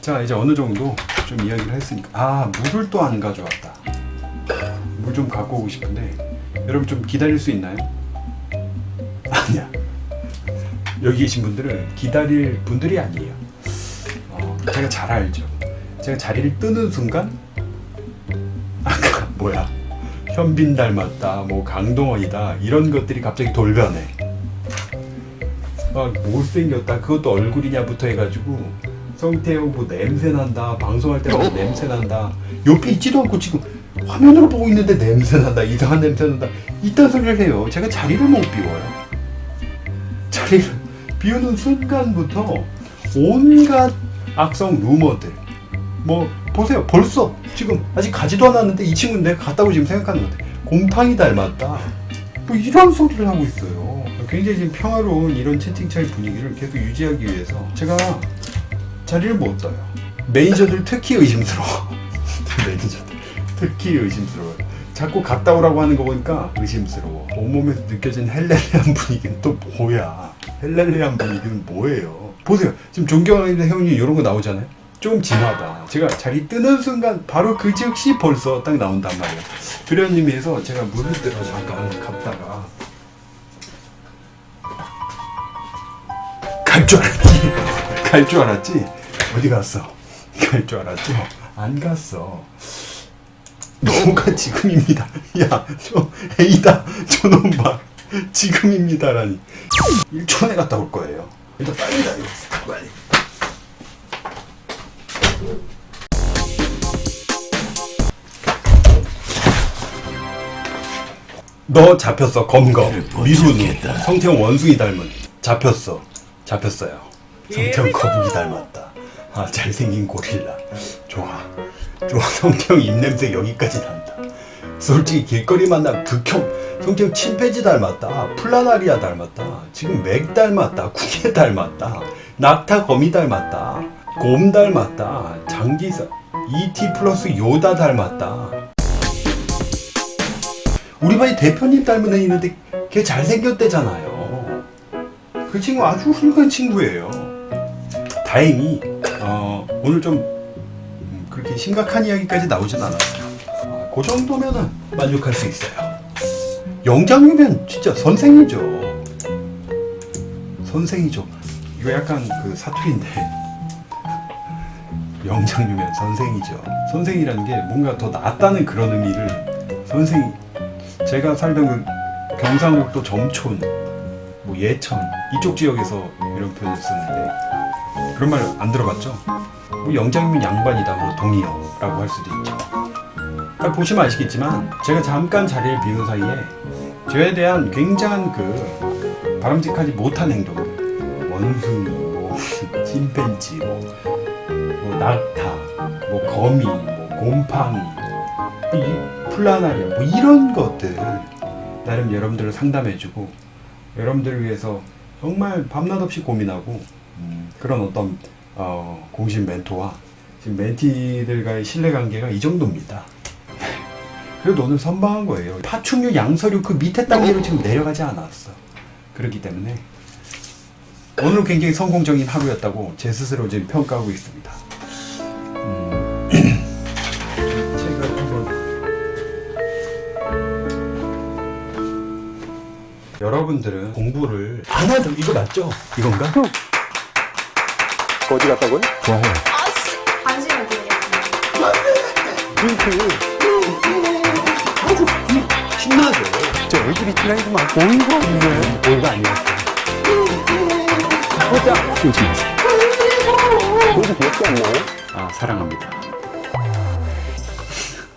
자 이제 어느 정도 좀 이야기를 했으니까. 아 물을 또 안 가져왔다. 물 좀 갖고 오고 싶은데 여러분 좀 기다릴 수 있나요? 아니야. 여기 계신 분들은 기다릴 분들이 아니에요. 어, 제가 잘 알죠. 제가 자리를 뜨는 순간 아까 뭐야 현빈 닮았다 뭐 강동원이다 이런 것들이 갑자기 돌변해. 막 못생겼다 그것도 얼굴이냐부터 해가지고 성태형 뭐 냄새 난다 방송할 때마다 냄새 난다. 옆에 있지도 않고 지금 화면으로 보고 있는데 냄새 난다 이상한 냄새 난다. 이딴 소리를 해요. 제가 자리를 못 비워요. 자리를 비우는 순간부터 온갖 악성 루머들 뭐 보세요. 벌써 지금 아직 가지도 않았는데 이 친구는 내가 갔다고 지금 생각하는 것 같아 곰팡이 닮았다. 뭐 이런 소리를 하고 있어요. 굉장히 지금 평화로운 이런 채팅창의 분위기를 계속 유지하기 위해서 제가 자리를 못 떠요. 매니저들 특히 의심스러워. 매니저들 특히 의심스러워요. 자꾸 갔다 오라고 하는 거 보니까 의심스러워. 온몸에서 느껴진 헬렐레한 분위기는 또 뭐야? 헬렐레한 분위기는 뭐예요? 보세요. 지금 존경하는 형님 이런 거 나오잖아요 좀 진하다. 제가 자리 뜨는 순간 바로 그 즉시 벌써 딱 나온단 말이에요. 의미에서 제가 물을 들어 잠깐 갔다가 갈 줄 알았지. 갈 줄 알았지? 어디 갔어? 갈 줄 알았죠? 안 갔어. 너가 지금입니다. 야저 에이다. 저놈 봐. 지금입니다라니. 1초 안에 갔다 올 거예요. 일단 빨리 다녀 빨리 너 잡혔어 검거 미순우. 성태형 원숭이 닮은. 잡혔어. 잡혔어요. 성태형 거북이 닮았다. 아 잘생긴 고릴라. 좋아. 좋아. 성태형 입냄새 여기까지 난다. 솔직히 길거리 만나면 극혐. 성태형 침팬지 닮았다. 플라나리아 닮았다. 지금 맥 닮았다. 쿠게 닮았다. 낙타 거미 닮았다. 곰 닮았다. 장기사. ET 플러스 요다 닮았다 우리 반이 대표님 닮은 애 있는데 걔 잘생겼대잖아요. 그 친구 아주 훌륭한 친구예요. 다행히 어, 오늘 좀 음, 그렇게 심각한 이야기까지 나오진 않았어요. 아, 그 정도면은 만족할 수 있어요. 영장이면 진짜 선생이죠. 선생이죠. 이거 약간 그 사투리인데 영장류면 선생이죠. 선생이라는 게 뭔가 더 낫다는 그런 의미를 선생 제가 살던 그 경상북도 점촌, 뭐 예천 이쪽 지역에서 이런 표현을 쓰는데 그런 말 안 들어봤죠? 뭐 영장이면 양반이다, 뭐 동의어라고 할 수도 있죠. 그러니까 보시면 아시겠지만 제가 잠깐 자리를 비운 사이에 저에 대한 굉장한 그 바람직하지 못한 행동들, 원숭이, 뭐 침팬지, 뭐, 뭐 낙타, 뭐 거미, 뭐 곰팡이, 이 플라나리아 뭐 이런 것들 나름 여러분들을 상담해주고 여러분들을 위해서 정말 밤낮 없이 고민하고 음, 그런 어떤 어, 공신 멘토와 지금 멘티들과의 신뢰 관계가 이 정도입니다. 그래도 오늘 선방한 거예요. 파충류, 양서류 그 밑에 단계로 지금 내려가지 않았어. 그렇기 때문에 오늘은 굉장히 성공적인 하루였다고 제 스스로 지금 평가하고 있습니다. 여러분들은 공부를 안 하죠? 이거 맞죠? 이건가? 어디 갔다고요? 좋아요. 아씨 관심을 드리겠습니다. 신나죠? 저 얼굴이 티나이구만 보이가 없네 뭘가 아니었어. 보자 솔직히 보이도 귀엽지 않나요? 아, 사랑합니다.